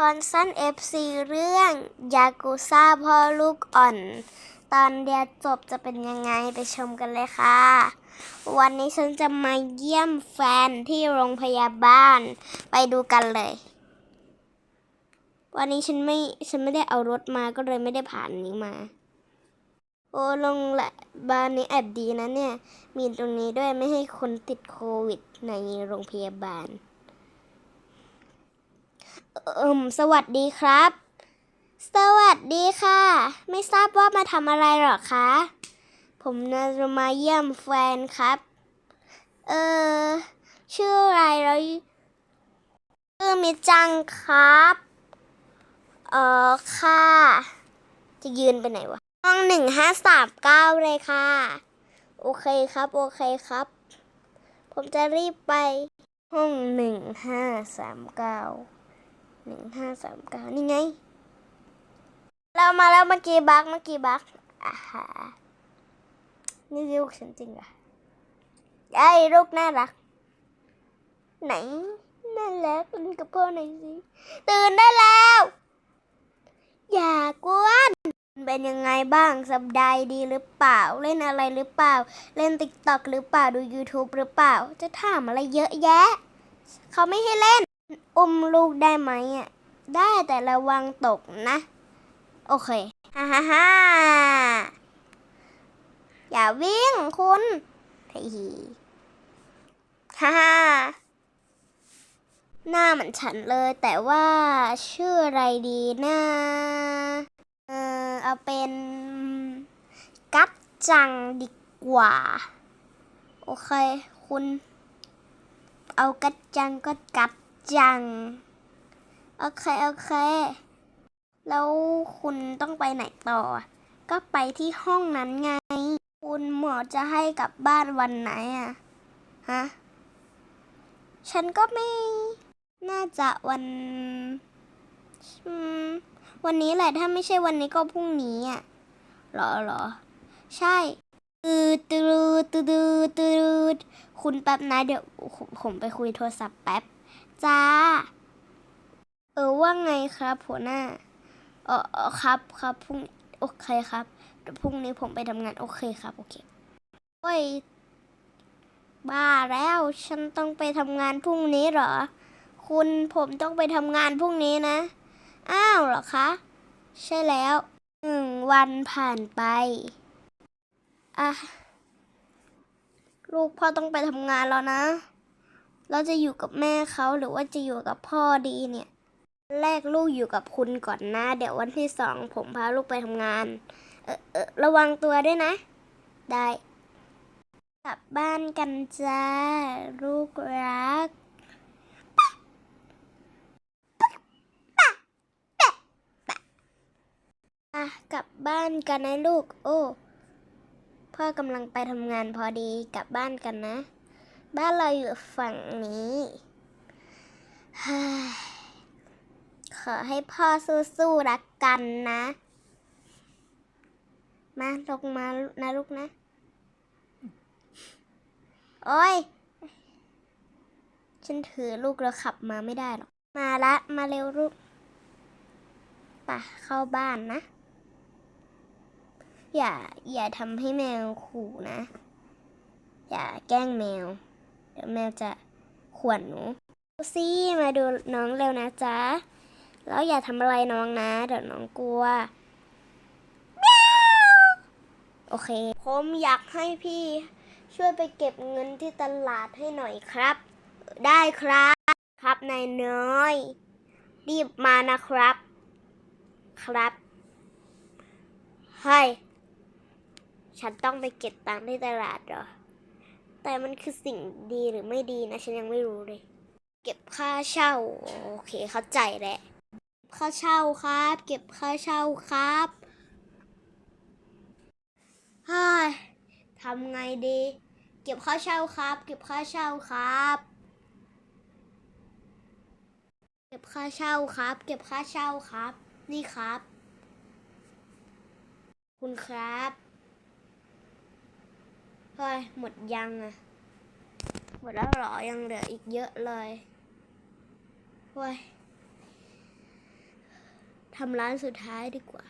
คอนซันเอฟซีเรื่องยากุซ่าพ่อลูกอ่อน ตอนเดียวจบจะเป็นยังไงไปชมกันเลยค่ะ วันนี้ฉันจะมาเยี่ยมแฟนที่โรงพยาบาล ไปดูกันเลย วันนี้ฉันไม่ฉันไม่ได้เอารถมาก็เลยไม่ได้ผ่านนี้มา โอ้โรงละบ้านนี้แอบดีนะเนี่ย มีตรงนี้ด้วยไม่ให้คนติดโควิดในโรงพยาบาล เอิมสวัสดีครับ สวัสดีค่ะ ไม่ทราบว่ามาทำอะไรหรอคะ ผมนาจะมาเยี่ยมแฟนครับ เออ ชื่ออะไรแล้วชื่อมิจังครับ เออค่ะ จะยืนไปไหนวะห้องหนึ่งห้าสามเก้าเลยค่ะ โอเคครับ โอเคครับ ผมจะรีบไป ห้องหนึ่งห้าสามเก้า หนึ่งห้าสามเก้านี่ไง เรามาแล้วเมื่อกี้บักเมื่อกี้บักอ่าฮะนี่ลูกฉันจริงเหรอไอ้ลูกน่ารัก ไหนน่ารักเล่นกับพ่อหน่อยสิตื่นได้แล้ว อย่ากวนเป็นยังไงบ้างสบายดีหรือเปล่า เล่นอะไรหรือเปล่า เล่นติ๊กต็อกหรือเปล่าดู YouTube หรือเปล่า จะถามอะไรเยอะแยะ เขาไม่ให้เล่น อุ้มลูกได้ไหมอะ ได้แต่ระวังตกนะ โอเค ฮ่าฮ่าฮ่าอย่าวิ่งคุณฮ้ยฮ่าฮ่าหน้าเหมือนฉันเลยแต่ว่าชื่ออะไรดีนะเออเอาเป็นกัดจังดีกว่า โอเค คุณ เอากัดจังก็กัด จัง โอเค โอเค แล้วคุณต้องไปไหนต่อ ก็ไปที่ห้องนั้นไง คุณหมอจะให้กลับบ้านวันไหนอะฮะ ฉันก็ไม่ น่าจะวันอืมวันนี้แหละ ถ้าไม่ใช่วันนี้ก็พรุ่งนี้อะหรอหรอ ใช่ตืดตืดตืดตืดคุณแป๊บนะเดี๋ยวผมไปคุยโทรศัพท์แป๊บ จ้า เออว่าไงครับหัวหน้าเออเออครับครับพรุ่งโอเคครับพรุ่งนี้ผมไปทำงานโอเคครับโอเคโอ้ยบ้าแล้วฉันต้องไปทำงานพรุ่งนี้เหรอ คุณผมต้องไปทำงานพรุ่งนี้นะ อ้าวเหรอคะ ใช่แล้วหนึ่งวันผ่านไปอะลูกพ่อต้องไปทำงานแล้วนะ เราจะอยู่กับแม่เขาหรือว่าจะอยู่กับพ่อดีเนี่ย แรกลูกอยู่กับคุณก่อนนะ เดี๋ยววันที่สองผมพาลูกไปทำงาน เออเออระวังตัวด้วยนะ ได้ กลับบ้านกันจ้า ลูกรักอะกลับบ้านกันนะลูก โอ้ พ่อกำลังไปทำงานพอดี กลับบ้านกันนะ บ้านเราอยู่ฝั่งนี้เฮ้ยขอให้พ่อสู้ๆรักกันนะ มาลงมานะลูกนะ โอ้ย ฉันถือลูกแล้วขับมาไม่ได้หรอก มาละ มาเร็วลูกป่ะเข้าบ้านนะ อย่า อย่าทำให้แมวขู่นะ อย่าแกล้งแมว เดี๋ยวแมวจะขวนหนูซี่มาดูน้องเร็วนะจ๊ะ แล้วอย่าทำอะไรน้องนะ เดี๋ยวน้องกลัว โอเค ผมอยากให้พี่ช่วยไปเก็บเงินที่ตลาดให้หน่อยครับ ได้ครับครับนายน้อย รีบมานะครับ ครับเฮ้ฉันต้องไปเก็บตังค์ที่ตลาดเหรอ แต่มันคือสิ่งดีหรือไม่ดีนะฉันยังไม่รู้เลย เก็บค่าเช่า โอเคเข้าใจแหละค่าเช่าครับ เก็บค่าเช่าครับเฮ้ยทำไงดี เก็บค่าเช่าครับ เก็บค่าเช่าครับ เก็บค่าเช่าครับ เก็บค่าเช่าครับ นี่ครับ คุณครับ เฮ้ยหมดยังอะหมดแล้วหรอยังเหลืออีกเยอะเลยเฮ้ยทำร้านสุดท้ายดีกว่า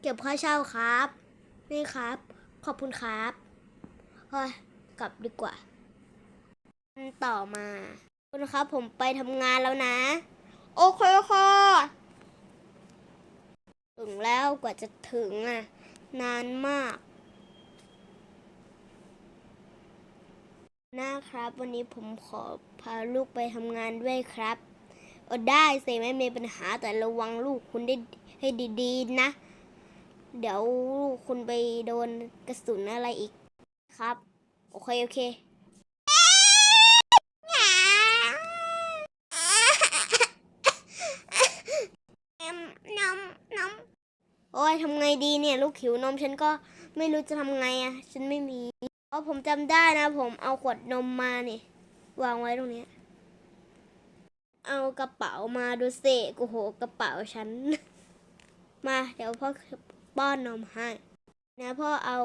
เก็บค่าเช่าครับ นี่ครับ ขอบคุณครับเฮ้ยกลับดีกว่าอันต่อมา คุณครับผมไปทำงานแล้วนะ โอเคค่ะถึงแล้วกว่าจะถึงอะ นานมากนะครับ วันนี้ผมขอพาลูกไปทำงานด้วยครับเออได้สิไม่มีปัญหาแต่ระวังลูกคุณได้ให้ดีๆนะ เดี๋ยวลูกคุณไปโดนกระสุนอะไรอีกครับ โอเค โอเค นมนม โอ้ยทำไงดีเนี่ย ลูกหิวนมฉันก็ไม่รู้จะทำไงอะ่ะ ฉันไม่มีเพราะผมจำได้นะ ผมเอาขวดนมมานี่วางไว้ตรงเนี้ยเอากระเป๋ามาดูสิโอ้โหกระเป๋าฉัน มาเดี๋ยวพ่อป้อนนมให้นะพ่อเอา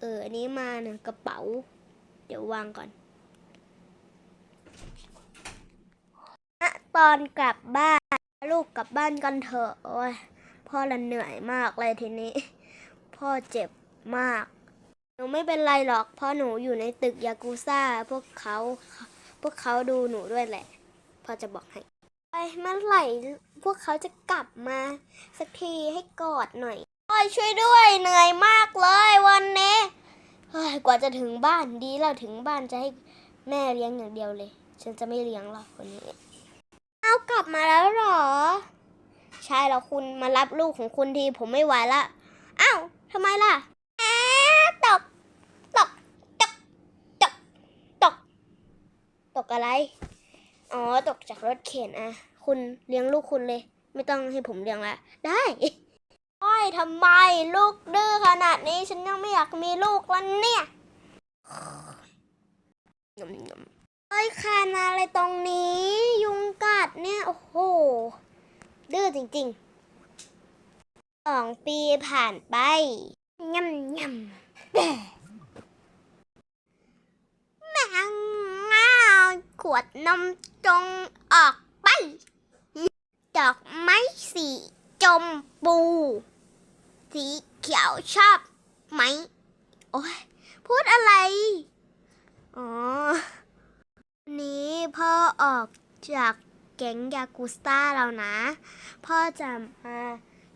เอออันนี้มาเนี่ยกระเป๋า เดี๋ยววางก่อนอะตอนกลับบ้าน ลูกกลับบ้านกันเถอะโอ้ย พ่อละเหนื่อยมากเลยทีนี้ พ่อเจ็บมาก หนูไม่เป็นไรหรอก เพราะหนูอยู่ในตึกยากูซ่า พวกเขา พวกเขาดูหนูด้วยแหละ พ่อจะบอกให้ไปเมื่อไหร่พวกเขาจะกลับมา สักทีให้กอดหน่อยโอ้ยช่วยด้วยเหนื่อยมากเลยวันนี้กว่าจะถึงบ้านดีแล้วถึงบ้านจะให้แม่เลี้ยงอย่างเดียวเลย ฉันจะไม่เลี้ยงหรอกคนนี้ เอากลับมาแล้วหรอ ใช่แล้วคุณมารับลูกของคุณทีผมไม่ไหวละอ้าวทำไมล่ะแอะตกตกตกตกตกตกอะไรอ๋อตกจากรถเข็นอะคุณเลี้ยงลูกคุณเลย ไม่ต้องให้ผมเลี้ยงละได้โอ้ยทำไมลูกดื้อขนาดนี้ฉันยังไม่อยากมีลูกแล้วเนี่ยยำยำเอ้ยคานอะไรตรงนี้ ยุงกัดเนี่ย โอ้โห ดื้อจริงๆสองปีผ่านไปย่ำย่ำแม่แมงงาขวดนมจงออกไป ดอกไม้สีจมพูสีเขียวชอบไหม โอ้ยพูดอะไร อ๋อ นี้พ่อออกจาก แก๊งยากุซ่าแล้วนะ พ่อจะมา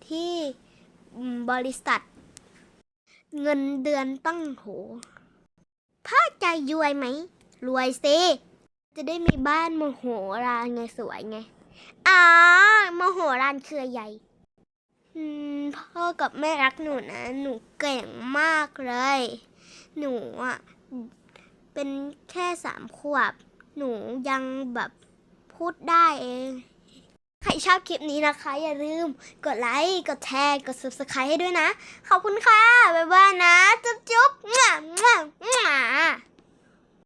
ที่บริษัท เงินเดือนตั้งโห พ่อใจรวยไหม รวยสิจะได้มีบ้านมโหฬารไงสวยไงอ๋อมโหฬารเครือใหญ่พ่อกับแม่รักหนูนะ หนูเก่งมากเลย หนูอะ เป็นแค่สามขวบ หนูยังแบบ พูดได้เอง ใครชอบคลิปนี้นะคะ อย่าลืมกดไลค์กดแชร์กด subscribe ให้ด้วยนะ ขอบคุณค่ะ บ๊ายบายนะ จุ๊บจุ๊บมั่วมั่วมั่ว